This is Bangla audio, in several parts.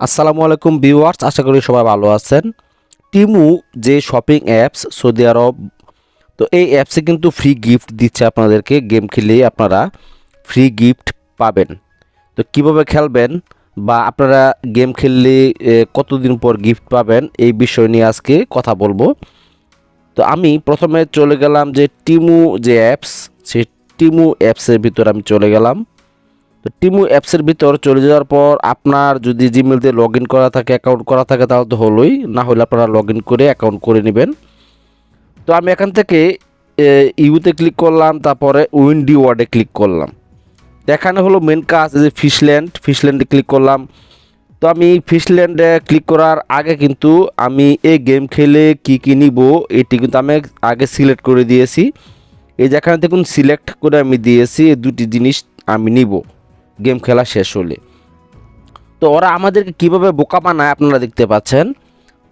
আসসালামু আলাইকুম ভিউয়ার্স, আশা করি সবাই ভালো আছেন। টিমু যে শপিং অ্যাপস সৌদি আরব, তো এই অ্যাপসে কিন্তু ফ্রি গিফট দিচ্ছে আপনাদেরকে গেম খেলে আপনারা ফ্রি গিফট পাবেন। তো কীভাবে খেলবেন বা আপনারা গেম খেললে কতদিন পর গিফট পাবেন, এই বিষয় নিয়ে আজকে কথা বলব। তো আমি প্রথমে চলে গেলাম যে টিমু যে অ্যাপস সেই টিমু অ্যাপসের ভিতর আমি চলে গেলাম। টিমু অ্যাপসের ভিতর চলে যাওয়ার পর আপনার যদি জিমেল দিয়ে লগ ইন করা থাকে অ্যাকাউন্ট করা থাকে তাহলে তো হলোই। না হলে আপনারা লগ ইন করে অ্যাকাউন্ট করে নেবেন। তো আমি এখান থেকে ইউতে ক্লিক করলাম, তারপরে উইন্ডি ওয়ার্ডে ক্লিক করলাম। এখানে হলো মেন কাজ যে ফিশল্যান্ড ফিশল্যান্ডে ক্লিক করলাম। তো আমি ফিশল্যান্ডে ক্লিক করার আগে কিন্তু আমি এই গেম খেলে কি কি নিব, এটি কিন্তু আমি আগে সিলেক্ট করে দিয়েছি। এই যেখানে দেখুন সিলেক্ট করে আমি দিয়েছি, এই দুটি জিনিস আমি নিব। গেম খেলা শেষ হলে। তো ওরা আমাদেরকে কীভাবে বোকা বানায় আপনারা দেখতে পাচ্ছেন?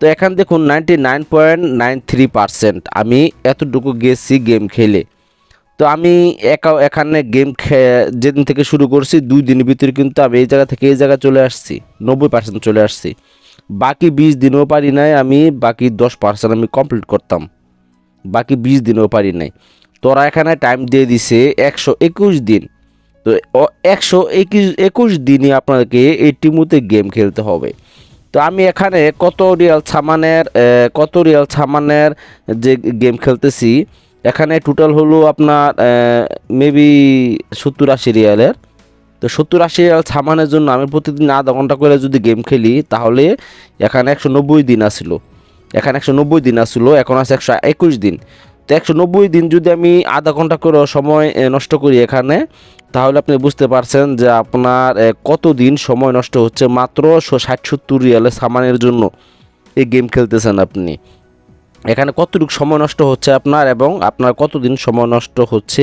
তো এখানে দেখুন ninety nine point nine three percent আমি এতটুকু গেছি গেম খেলে। তো আমি একা এখানে গেম খে, যেদিন থেকে শুরু করছি, দুই দিনের ভিতরে কিন্তু আমি এই জায়গা থেকে এই জায়গায় চলে আসছি, নব্বই পার্সেন্ট চলে আসছি। বাকি বিশ দিনও পারি নাই আমি, বাকি দশ পার্সেন্ট আমি কমপ্লিট করতাম। বাকি বিশ দিনও পারি নাই। তোরা এখানে টাইম দিয়ে দিছে একশো একুশ দিন। তো একশো একুশ দিনই আপনাকে এই টিমুতে গেম খেলতে হবে। তো আমি এখানে কত রিয়াল সামানের কত রিয়াল সামানের যে গেম খেলতেছি, এখানে টোটাল হলো আপনার মেবি সত্তর আশি রিয়ালের। তো সত্তর আশি রিয়াল সামানের জন্য আমি প্রতিদিন আধা ঘণ্টা করে যদি গেম খেলি, তাহলে এখানে একশো নব্বই দিন আসলো। এখানে একশো নব্বই দিন আসলো, এখন আছে একশো একুশ দিন। তো একশো নব্বই দিন যদি আমি আধা ঘণ্টা করে সময় নষ্ট করি এখানে তাহলে আপনি বুঝতে পারছেন যে আপনার কতদিন সময় নষ্ট হচ্ছে মাত্র ষাট সত্তর রিয়ালের সামানের জন্য এই গেম খেলতেছেন আপনি। এখানে কতটুকু সময় নষ্ট হচ্ছে আপনার এবং আপনার কতদিন সময় নষ্ট হচ্ছে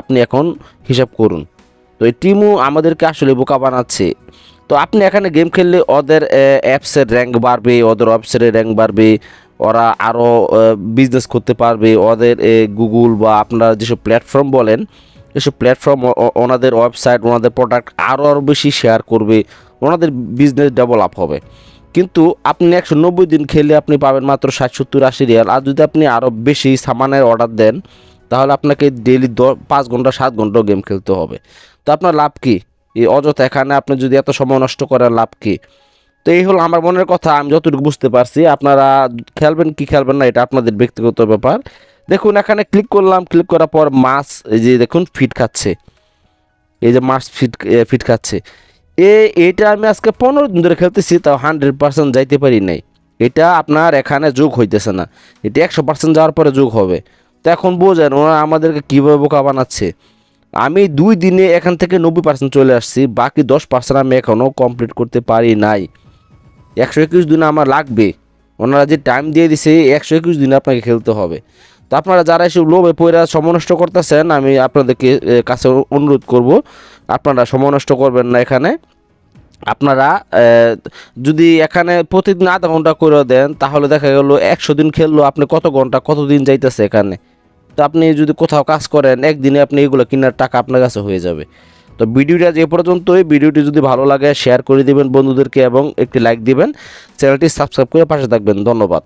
আপনি এখন হিসাব করুন। তো এই টিমও আমাদেরকে আসলে বোকা বানাচ্ছে। তো আপনি এখানে গেম খেললে ওদের অ্যাপসের র্যাঙ্ক বাড়বে, ওদের ওয়েবসাইটের র্যাঙ্ক বাড়বে, ওরা আরও বিজনেস করতে পারবে, ওদের গুগল বা আপনারা যেসব প্ল্যাটফর্ম বলেন এসব প্ল্যাটফর্ম ওনাদের ওয়েবসাইট ওনাদের প্রোডাক্ট আরও আরও বেশি শেয়ার করবে, ওনাদের বিজনেস ডেভেলপ হবে। কিন্তু আপনি একশো নব্বই দিন খেলে আপনি পাবেন মাত্র ষাট সত্তর আশি রিয়াল। আর যদি আপনি আরও বেশি সামানের অর্ডার দেন, তাহলে আপনাকে ডেলি দ, পাঁচ ঘণ্টা, সাত ঘন্টাও গেম খেলতে হবে। তো আপনার লাভ কী? এই অযথা এখানে আপনি যদি এত সময় নষ্ট করেন, লাভ কী? তো এই হলো আমার মনের কথা, আমি যতটুকু বুঝতে পারছি। আপনারা খেলবেন কি খেলবেন না, এটা আপনাদের ব্যক্তিগত ব্যাপার। দেখুন, এখানে ক্লিক করলাম ক্লিক করার পর মাছ, এই যে দেখুন ফিট খাচ্ছে। এই যে মাছ ফিট ফিট খাচ্ছে। এ, এটা আমি আজকে পনেরো দিন ধরে খেলতেছি, তাও হান্ড্রেড পার্সেন্ট যাইতে পারি নাই। এটা আপনার এখানে যোগ হইতেছে না। এটা একশো পার্সেন্ট যাওয়ার পরে যোগ হবে। তো এখন বোঝেন, ওরা আমাদেরকে কীভাবে বোকা বানাচ্ছে। আমি দুই দিনে এখান থেকে নব্বই পার্সেন্ট চলে আসছি, বাকি দশ পার্সেন্ট আমি এখনও কমপ্লিট করতে পারি নাই। একশো একুশ দিন আমার লাগবে। ওনারা যে টাইম দিয়ে দিছে, একশো একুশ দিনে আপনাকে খেলতে হবে। তো আপনারা যারা এসব লোভে পয়রা সময় নষ্ট করতেছেন, আমি আপনাদেরকে কাছে অনুরোধ করব, আপনারা সময় নষ্ট করবেন না এখানে। আপনারা যদি এখানে প্রতিদিন আধা ঘণ্টা করে দেন, তাহলে দেখা গেল একশো দিন খেললো, আপনি কত ঘণ্টা, কত দিন যাইতেছে এখানে? তো আপনি যদি কোথাও কাজ করেন, একদিনে আপনি এগুলো কেনার টাকা আপনার কাছে হয়ে যাবে। তো ভিডিওটা যে পর্যন্তই, ভিডিওটি যদি ভালো লাগে শেয়ার করে দিবেন বন্ধুদেরকে এবং একটি লাইক দিবেন। চ্যানেলটি সাবস্ক্রাইব করে পাশে থাকবেন। ধন্যবাদ।